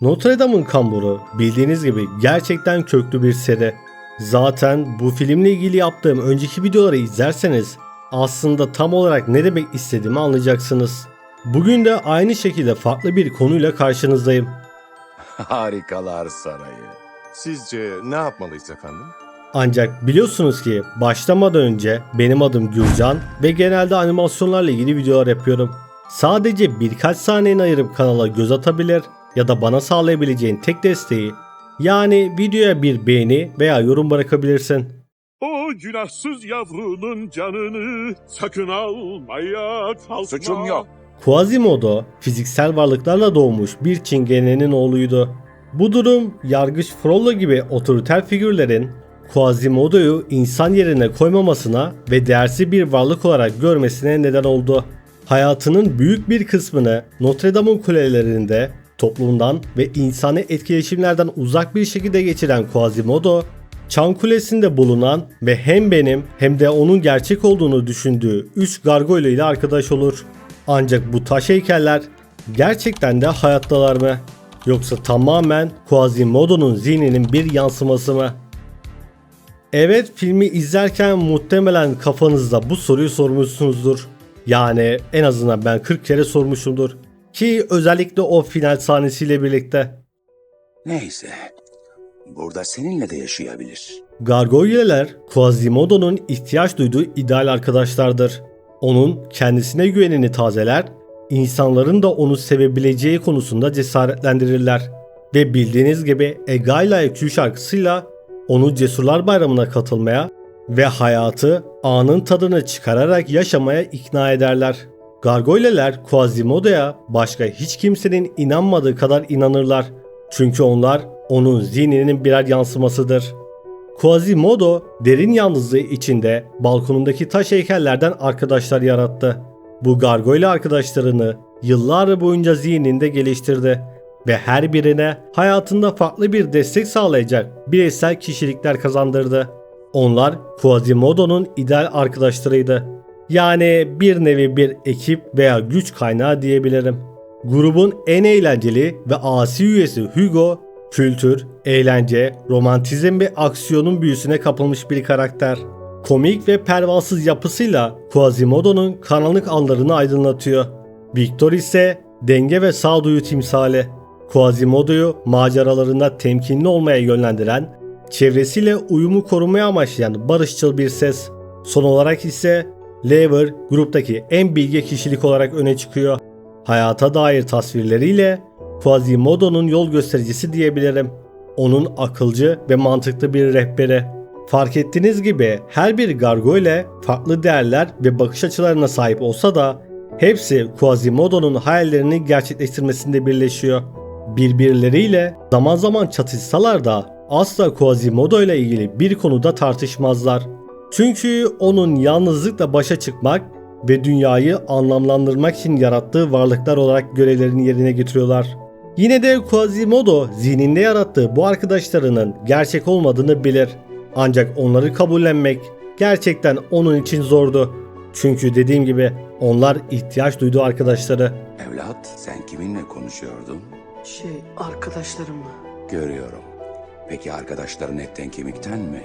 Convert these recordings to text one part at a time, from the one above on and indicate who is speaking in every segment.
Speaker 1: Notre Dame'ın kamburu bildiğiniz gibi gerçekten köklü bir seri. Zaten bu filmle ilgili yaptığım önceki videoları izlerseniz aslında tam olarak ne demek istediğimi anlayacaksınız. Bugün de aynı şekilde farklı bir konuyla karşınızdayım.
Speaker 2: Harikalar Sarayı.
Speaker 3: Sizce ne yapmalıyız efendim?
Speaker 1: Ancak biliyorsunuz ki başlamadan önce benim adım Gürcan ve genelde animasyonlarla ilgili videolar yapıyorum. Sadece birkaç saniyeni ayırıp kanala göz atabilir ya da bana sağlayabileceğin tek desteği yani videoya bir beğeni veya yorum bırakabilirsin.
Speaker 4: O günahsız yavrunun canını sakın almaya kalkma.
Speaker 2: Suçum yok.
Speaker 1: Quasimodo fiziksel varlıklarla doğmuş bir çingenenin oğluydu. Bu durum yargıç Frollo gibi otoriter figürlerin Quasimodo'yu insan yerine koymamasına ve değersiz bir varlık olarak görmesine neden oldu. Hayatının büyük bir kısmını Notre Dame'ın kulelerinde toplumdan ve insani etkileşimlerden uzak bir şekilde geçiren Quasimodo, Çan Kulesi'nde bulunan ve hem benim hem de onun gerçek olduğunu düşündüğü 3 gargoyle ile arkadaş olur. Ancak bu taş heykeller gerçekten de hayattalar mı? Yoksa tamamen Quasimodo'nun zihninin bir yansıması mı? Evet filmi izlerken muhtemelen kafanızda bu soruyu sormuşsunuzdur. Yani en azından ben 40 kere sormuşumdur. Ki özellikle o final sahnesiyle birlikte.
Speaker 2: Neyse. Burada seninle de yaşayabilir.
Speaker 1: Gargoyleler Quasimodo'nun ihtiyaç duyduğu ideal arkadaşlardır. Onun kendisine güvenini tazeler, insanların da onu sevebileceği konusunda cesaretlendirirler. Ve bildiğiniz gibi Egayla Ekü şarkısıyla onu Cesurlar Bayramı'na katılmaya ve hayatı anın tadını çıkararak yaşamaya ikna ederler. Gargoyleler Quasimodo'ya başka hiç kimsenin inanmadığı kadar inanırlar. Çünkü onlar onun zihninin birer yansımasıdır. Quasimodo derin yalnızlığı içinde balkonundaki taş heykellerden arkadaşlar yarattı. Bu gargoyle arkadaşlarını yıllar boyunca zihninde geliştirdi ve her birine hayatında farklı bir destek sağlayacak bireysel kişilikler kazandırdı. Onlar Quasimodo'nun ideal arkadaşlarıydı. Yani bir nevi bir ekip veya güç kaynağı diyebilirim. Grubun en eğlenceli ve asi üyesi Hugo, kültür, eğlence, romantizm ve aksiyonun büyüsüne kapılmış bir karakter. Komik ve pervasız yapısıyla Quasimodo'nun karanlık anlarını aydınlatıyor. Victor ise denge ve sağduyu timsali. Quasimodo'yu maceralarında temkinli olmaya yönlendiren, çevresiyle uyumu korumaya amaçlayan barışçıl bir ses. Son olarak ise Lever gruptaki en bilge kişilik olarak öne çıkıyor. Hayata dair tasvirleriyle Quasimodo'nun yol göstericisi diyebilirim. Onun akılcı ve mantıklı bir rehberi. Fark ettiğiniz gibi her bir gargoyle farklı değerler ve bakış açılarına sahip olsa da hepsi Quasimodo'nun hayallerini gerçekleştirmesinde birleşiyor. Birbirleriyle zaman zaman çatışsalar da asla Quasimodo ile ilgili bir konuda tartışmazlar. Çünkü onun yalnızlıkla başa çıkmak ve dünyayı anlamlandırmak için yarattığı varlıklar olarak görevlerini yerine getiriyorlar. Yine de Quasimodo zihninde yarattığı bu arkadaşlarının gerçek olmadığını bilir. Ancak onları kabullenmek gerçekten onun için zordu. Çünkü dediğim gibi onlar ihtiyaç duyduğu arkadaşları.
Speaker 2: Evlat, sen kiminle konuşuyordun?
Speaker 5: Şey arkadaşlarımla
Speaker 2: Görüyorum. Peki arkadaşların etten kemikten mi?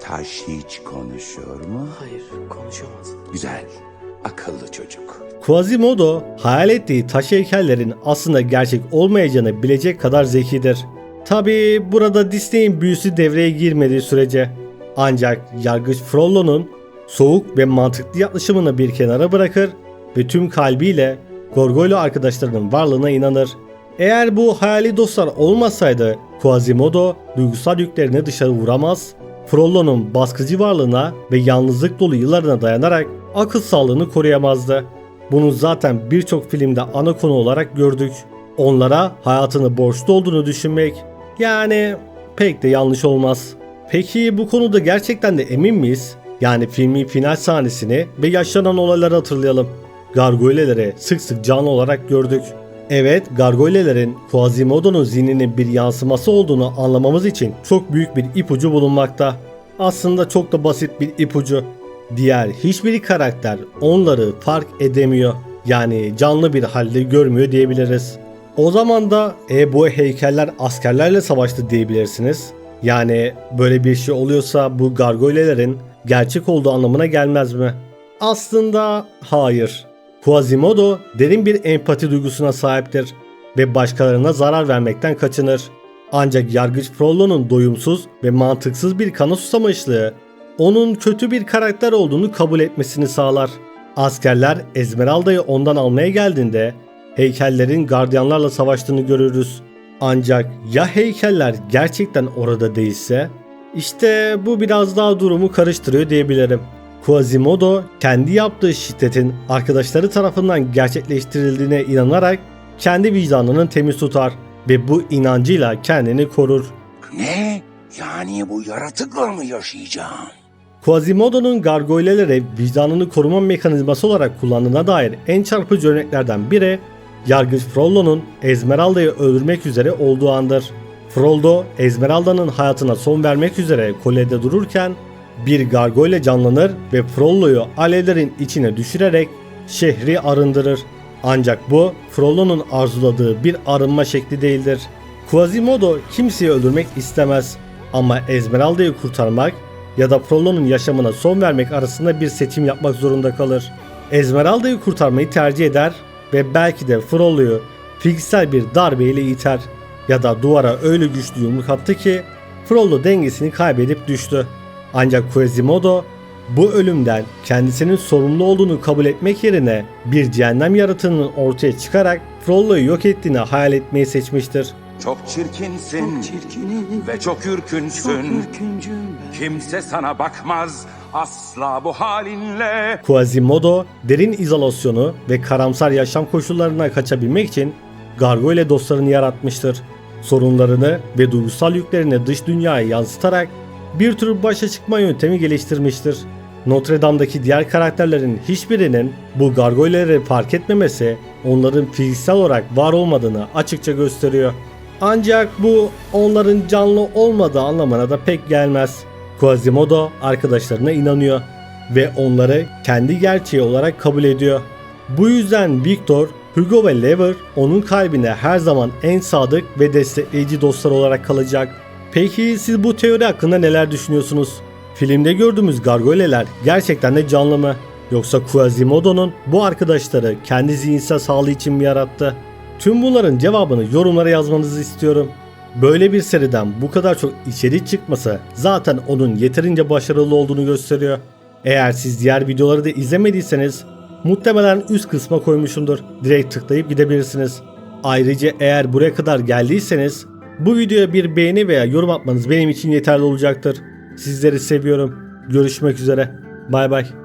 Speaker 5: Taş.
Speaker 2: Hiç konuşuyor mu?
Speaker 5: Hayır konuşamaz.
Speaker 2: Güzel. Akıllı çocuk.
Speaker 1: Quasimodo hayal ettiği taş heykellerin aslında gerçek olmayacağını bilecek kadar zekidir. Tabi burada Disney'in büyüsü devreye girmediği sürece. Ancak yargıç Frollo'nun soğuk ve mantıklı yaklaşımını bir kenara bırakır ve tüm kalbiyle Gorgoylo arkadaşlarının varlığına inanır. Eğer bu hayali dostlar olmasaydı Quasimodo duygusal yüklerini dışarı vuramaz, Frollo'nun baskıcı varlığına ve yalnızlık dolu yıllarına dayanarak akıl sağlığını koruyamazdı. Bunu zaten birçok filmde ana konu olarak gördük. Onlara hayatını borçlu olduğunu düşünmek yani pek de yanlış olmaz. Peki bu konuda gerçekten de emin miyiz? Yani filmin final sahnesini ve yaşanan olayları hatırlayalım. Gargoyleleri sık sık canlı olarak gördük. Evet, gargoylelerin Quasimodo'nun zihninin bir yansıması olduğunu anlamamız için çok büyük bir ipucu bulunmakta. Aslında çok da basit bir ipucu. Diğer hiçbir karakter onları fark edemiyor. Yani canlı bir halde görmüyor diyebiliriz. O zaman da e bu heykeller askerlerle savaştı diyebilirsiniz. Yani böyle bir şey oluyorsa bu gargoylelerin gerçek olduğu anlamına gelmez mi? Aslında hayır. Quasimodo derin bir empati duygusuna sahiptir ve başkalarına zarar vermekten kaçınır. Ancak Yargıç Frollo'nun doyumsuz ve mantıksız bir kana susamışlığı onun kötü bir karakter olduğunu kabul etmesini sağlar. Askerler Esmeralda'yı ondan almaya geldiğinde heykellerin gardiyanlarla savaştığını görürüz. Ancak ya heykeller gerçekten orada değilse? İşte bu biraz daha durumu karıştırıyor diyebilirim. Quasimodo kendi yaptığı şiddetin arkadaşları tarafından gerçekleştirildiğine inanarak kendi vicdanının temiz tutar ve bu inancıyla kendini korur.
Speaker 2: Ne? Yani bu yaratıkla mı yaşayacağım?
Speaker 1: Quasimodo'nun gargoyleleri vicdanını koruma mekanizması olarak kullandığına dair en çarpıcı örneklerden biri Yargıç Frollo'nun Esmeralda'yı öldürmek üzere olduğu andır. Frollo, Esmeralda'nın hayatına son vermek üzere kolede dururken bir gargoyle canlanır ve Frollo'yu alevlerin içine düşürerek şehri arındırır. Ancak bu Frollo'nun arzuladığı bir arınma şekli değildir. Quasimodo kimseyi öldürmek istemez ama Esmeralda'yı kurtarmak ya da Frollo'nun yaşamına son vermek arasında bir seçim yapmak zorunda kalır. Esmeralda'yı kurtarmayı tercih eder ve belki de Frollo'yu fiziksel bir darbeyle iter ya da duvara öyle güçlü yumruk attı ki Frollo dengesini kaybedip düştü. Ancak Quasimodo bu ölümden kendisinin sorumlu olduğunu kabul etmek yerine bir cehennem yaratığının ortaya çıkarak Frollo'yu yok ettiğini hayal etmeyi seçmiştir.
Speaker 2: Çok çirkinsin.
Speaker 5: Çok çirkinim.
Speaker 2: Ve çok
Speaker 5: Çok
Speaker 2: ürkünsün.
Speaker 5: ben.
Speaker 2: Kimse sana bakmaz asla bu halinle.
Speaker 1: Quasimodo derin izolasyonu ve karamsar yaşam koşullarına kaçabilmek için Gargoyle dostlarını yaratmıştır. Sorunlarını ve duygusal yüklerini dış dünyaya yansıtarak bir tür başa çıkma yöntemi geliştirmiştir. Notre Dame'daki diğer karakterlerin hiçbirinin bu gargoyleleri fark etmemesi onların fiziksel olarak var olmadığını açıkça gösteriyor. Ancak bu onların canlı olmadığı anlamına da pek gelmez. Quasimodo arkadaşlarına inanıyor ve onları kendi gerçeği olarak kabul ediyor. Bu yüzden Victor, Hugo ve Lever onun kalbine her zaman en sadık ve destekleyici dostlar olarak kalacak. Peki siz bu teori hakkında neler düşünüyorsunuz? Filmde gördüğümüz gargoyleler gerçekten de canlı mı? Yoksa Quasimodo'nun bu arkadaşları kendi zihinsel sağlığı için mi yarattı? Tüm bunların cevabını yorumlara yazmanızı istiyorum. Böyle bir seriden bu kadar çok içerik çıkması zaten onun yeterince başarılı olduğunu gösteriyor. Eğer siz diğer videoları da izlemediyseniz muhtemelen üst kısma koymuşumdur. Direkt tıklayıp gidebilirsiniz. Ayrıca eğer buraya kadar geldiyseniz bu videoya bir beğeni veya yorum atmanız benim için yeterli olacaktır. Sizleri seviyorum. Görüşmek üzere. Bay bay.